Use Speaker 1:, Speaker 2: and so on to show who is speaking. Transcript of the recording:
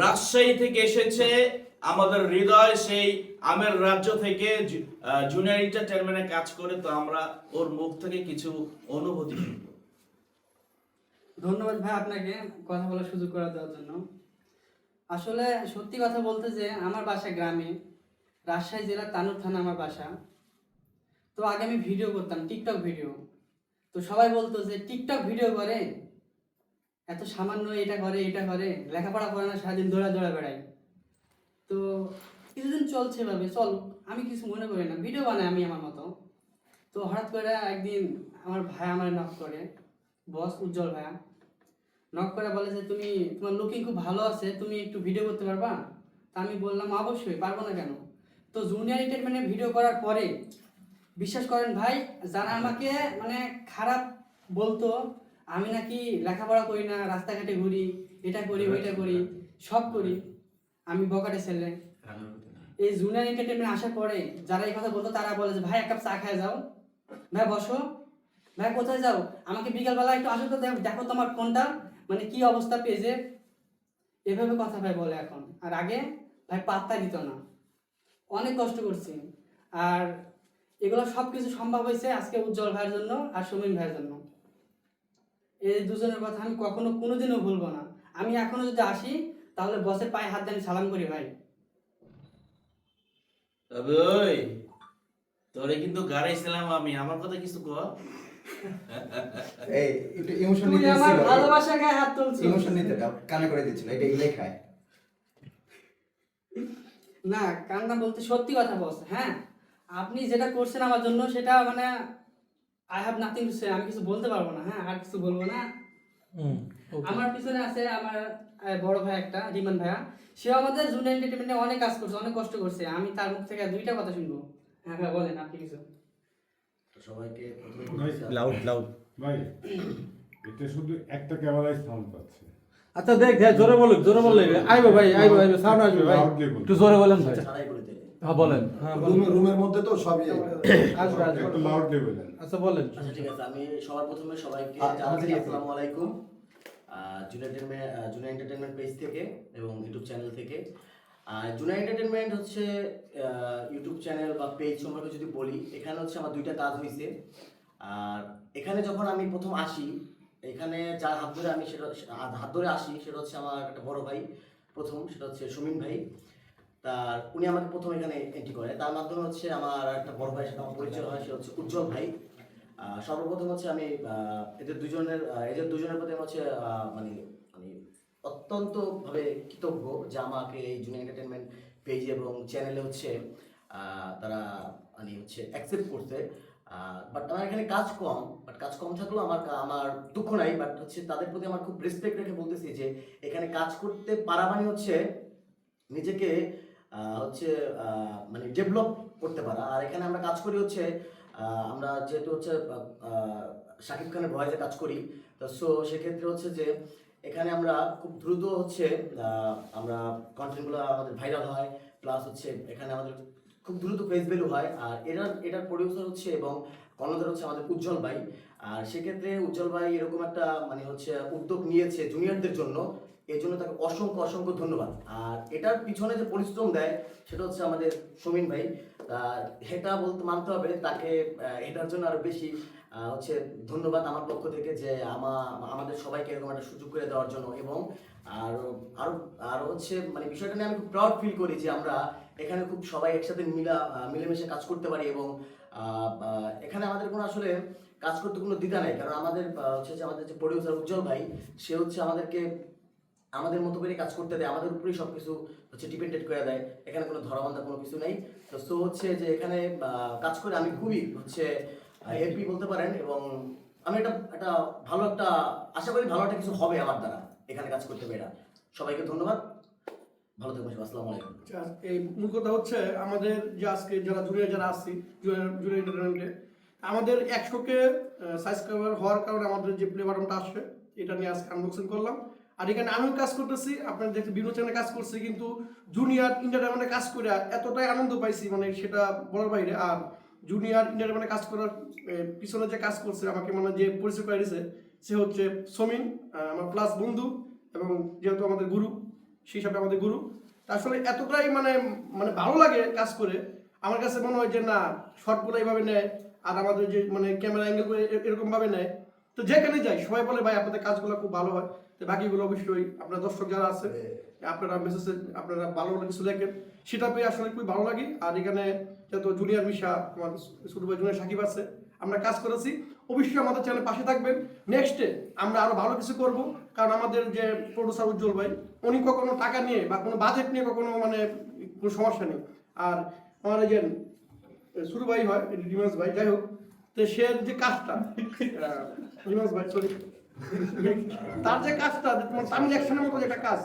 Speaker 1: রাজশাহী থেকে এসেছে আমাদের হৃদয়, সেই আমের রাজ্য থেকে জুনিয়র এন্টারটেনমেন্টে কাজ করে। তো আমরা ওর মুখ থেকে কিছু অনুভূতি
Speaker 2: ধন্যবাদ ভাই আপনাকে কথা বলার সুযোগ করে দেওয়ার জন্য। আসলে সত্যি কথা বলতে যে আমার বাসা গ্রামে, রাজশাহী জেলার তানুর থানা আমার বাসা। তো আগে আমি ভিডিও করতাম টিকটক ভিডিও তো সবাই বলতো যে টিকটক ভিডিও করে? এত সামান্য এটা করে এটা করে, লেখাপড়া করে না, সারাদিন দৌড়া দৌড়া বেড়ায় তো কিছুদিন চলছে এভাবে, চল, আমি কিছু মনে করি না ভিডিও বানাই আমি আমার মতো। তো হঠাৎ করে একদিন আমার ভাই আমার নক করে বস উজ্জ্বল ভাইয়া। নক করে বলে যে, তুমি, তোমার লুকিং খুব ভালো আছে, তুমি একটু ভিডিও করতে পারবা? তা আমি বললাম, অবশ্যই, পারব না কেন? তো জুনিয়র এন্টারটেনমেন্টে ভিডিও করার পরে, বিশ্বাস করেন ভাই, যারা আমাকে মানে খারাপ বলতো আমি নাকি লেখাপড়া করি না রাস্তাঘাটে ঘুরি এটা করি ওইটা করি সব করি। আমি বকাটে ছেলে। এই জুনিয়র এন্টারটেনমেন্ট আসার পরে যারা এই কথা বলতো তারা বলে যে ভাই এক কাপ চা খায় যাও। ভাই বসো। ভাই কোথায় যাও? আমাকে বিকালবেলা একটু আসো তো দেখ- তোমার ফোনটা মানে কি অবস্থা পেজে। এভাবে কথা ভাই বলে এখন। আর আগে ভাই পাত্তা দিত না। অনেক কষ্ট করছি। আর এগুলো সব কিছু সম্ভব হয়েছে আজকে উজ্জ্বল ভাইয়ের জন্য আর সমীন ভাইয়ের জন্য। এই দুজনের কথা আমি কখনো কোনোদিনও ভুলবো না। আমি এখনও যদি আসি তাহলে বসের পায়ে হাত দিয়ে সালাম করি ভাই।
Speaker 1: তবে ওই তোরে কিন্তু গাড়াইছিলাম আমি আমার কথা কিছু কর
Speaker 3: এই একটু ইমোশন নিতে
Speaker 2: আমার ভালোবাসা গায়ে হাত
Speaker 3: ইমোশন নিতে দাও কানে করে দিচ্ছিল এটা লেখায়
Speaker 2: না কান্না বলতে সত্যি কথা বস হ্যাঁ? আপনি যেটা করছেন আমার জন্য সেটা মানে I have nothing to say আমি কিছু বলতে পারব না হ্যাঁ আর কিছু বলব না। আমার পিছনে আছে আমার বড় ভাই একটা রিমান ভাইয়া। সে আমাদের জুনিয়র এন্টারটেনমেন্টে অনেক কাজ করছে অনেক কষ্ট করছে। আমি তার মুখ থেকে দুইটা কথা শুনব। হ্যাঁ ভাই বলেন আপনি কিছু।
Speaker 4: সবাইকে প্রথমে
Speaker 5: ভাই,
Speaker 4: বলতেছি
Speaker 5: লাউড লাউড।
Speaker 6: ভাই এটা শুধু একটা ক্যামেরায় সাউন্ড পাচ্ছে।
Speaker 5: আচ্ছা দেখ জোরে বলুক জোরে বললে আইবে ভাই আইবে আইবে সাউন্ড আসবে ভাই। একটু জোরে বলেন ভাই। হ্যাঁ বলেন। হ্যাঁ
Speaker 7: রুমের রুমের মধ্যে তো সবই
Speaker 5: আসবে আসবে
Speaker 6: একটু লাউড লেভেলের
Speaker 5: আচ্ছা বলেন।
Speaker 4: আচ্ছা ঠিক আছে। আমি সবার প্রথমে সবাইকে জানাচ্ছি আসসালামু আলাইকুম। Junior entertainment junior entertainment page থেকে এবং ইউটিউব চ্যানেল থেকে। জুনিয়র এন্টারটেনমেন্ট হচ্ছে ইউটিউব চ্যানেল বা পেজ সম্পর্কে যদি বলি এখানে হচ্ছে আমার দুইটা কাজ হয়েছে আর এখানে যখন আমি প্রথম আসি এখানে যার হাত ধরে আমি সেটা হাত ধরে আসি সেটা হচ্ছে আমার একটা বড় ভাই প্রথম সেটা হচ্ছে সুমিন ভাই। তার, উনি আমাকে প্রথম এখানে এন্ট্রি করে। তার মাধ্যমে হচ্ছে আমার একটা বড় ভাইয়ের সাথে আমার পরিচয় হয়, সে হচ্ছে উজ্জ্বল ভাই। সর্বপ্রথম হচ্ছে আমি এদের দুজনের এদের দুজনের প্রতি হচ্ছে মানে আমি অত্যন্ত ভাবে কৃতজ্ঞ যে আমাকে এই জুনিয়র এন্টারটেনমেন্ট পেজ এবং চ্যানেলে হচ্ছে তারা মানে হচ্ছে অ্যাকসেপ্ট করতে বাট আমার এখানে কাজ কম বাট কাজ কম থাকলেও আমার আমার দুঃখ নাই বাট হচ্ছে তাদের প্রতি আমার খুব রেসপেক্ট রেখে বলতেছি যে এখানে কাজ করতে পারা মানে হচ্ছে নিজেকে হচ্ছে মানে ডেভেলপ করতে পারা। আর এখানে আমরা কাজ করি হচ্ছে আমরা যেহেতু হচ্ছে শাকিব খানের ভয়েসে কাজ করি, তো সো সেক্ষেত্রে হচ্ছে যে এখানে আমরা খুব দ্রুত হচ্ছে আমরা কন্টেন্টগুলো আমাদের ভাইরাল হয় প্লাস হচ্ছে এখানে আমাদের খুব দ্রুত ফেস ভ্যালু হয়। আর এটার এটার প্রডিউসার হচ্ছে এবং কর্ণধার হচ্ছে আমাদের উজ্জ্বল ভাই। আর সেক্ষেত্রে উজ্জ্বল ভাই এরকম একটা মানে হচ্ছে উদ্যোগ নিয়েছে জুনিয়রদের জন্য। এই জন্য তাকে অসংখ্য অসংখ্য ধন্যবাদ। আর এটার পিছনে যে পরিশ্রম দেয়, সেটা হচ্ছে আমাদের সমীন ভাই। এটা বলতে মানতে হবে, তাকে এটার জন্য আরও বেশি হচ্ছে ধন্যবাদ আমার পক্ষ থেকে যে আমা, আমাদের সবাইকে এরকম একটা সুযোগ করে দেওয়ার জন্য এবং আর, আরও আরও হচ্ছে মানে বিষয়টা নিয়ে আমি খুব প্রাউড ফিল করি যে আমরা এখানে খুব সবাই একসাথে মিলা, মিলেমিশে কাজ করতে পারি এবং এখানে আমাদের কোনো আসলে কাজ করতে কোনো দ্বিধা নাই। কারণ আমাদের হচ্ছে যে আমাদের যে প্রডিউসার উজ্জ্বল ভাই, সে হচ্ছে আমাদেরকে আমাদের মতো করে কাজ করতে দেয় আমাদের উপরেই সব কিছু হচ্ছে ডিপেন্ডেড করে দেয় এখানে কোনো ধরাবান্ধা কোনো কিছু নেই। তো সো হচ্ছে যে এখানে কাজ করে আমি খুবই হচ্ছে হ্যাপি বলতে পারেন এবং আমি এটা একটা ভালো একটা আশা করি ভালো একটা কিছু হবে আমার দ্বারা এখানে কাজ করতে পেরে। সবাইকে ধন্যবাদ। ভালো থাকবেন। আসসালামু আলাইকুম।
Speaker 8: আচ্ছা, এই মূল কথা হচ্ছে আমাদের যে আজকে যারা জুনিয়র যারা আসছি জুনিয়র এন্টারটেনমেন্টে আমাদের একশোকে সাবস্ক্রাইবার হওয়ার কারণে আমাদের যে প্লে বাটনটা আসছে এটা নিয়ে আজকে আনবক্সিং করলাম। আর এখানে আমিও কাজ করতেছি, আপনার দেখতে বিভিন্ন চ্যানেলে কাজ করছি, কিন্তু জুনিয়র এন্টারটেনমেন্টে কাজ করে এতটাই আনন্দ পাইছি মানে সেটা বলার বাইরে। আর জুনিয়র এন্টারটেনমেন্টে কাজ করার পিছনে যে কাজ করছে, আমাকে মানে যে পরিচয় করে দিয়েছে সে হচ্ছে সমীন আমার প্লাস বন্ধু এবং যেহেতু আমাদের গুরু, সেই হিসাবে আমাদের গুরু। আসলে এতটাই মানে মানে ভালো লাগে কাজ করে। আমার কাছে মনে হয় যে না শর্টগুলো এইভাবে নেয়, আর আমাদের যে মানে ক্যামেরা অ্যাঙ্গেল এরকম ভাবে নেয় তো যেখানে যাই সবাই বলে ভাই আপনাদের কাজগুলো খুব ভালো হয়। তো বাকিগুলো অবশ্যই আপনার দর্শক যারা আছে আপনারা মেসেজে আপনারা ভালো কিছু লেখেন সেটা পেয়ে আসলে খুবই ভালো লাগে। আর এখানে যত জুনিয়র মিশা আমার ছোট ভাই জুনিয়র সাকিব আছে আমরা কাজ করেছি। অবশ্যই আমাদের চ্যানেল পাশে থাকবেন। নেক্সটে আমরা আরও ভালো কিছু করব। কারণ আমাদের যে প্রডিউসার উজ্জ্বল ভাই উনি কখনো টাকা নিয়ে বা কোনো বাজেট নিয়ে কখনো মানে কোনো সমস্যা নেই। আর আমার এই যে শুরু ভাই হয় রিমাস ভাই যাই হোক তো সে যে কাজটা তার যে কাজটা তোমার তামিল অ্যাকশনের মতো একটা কাজ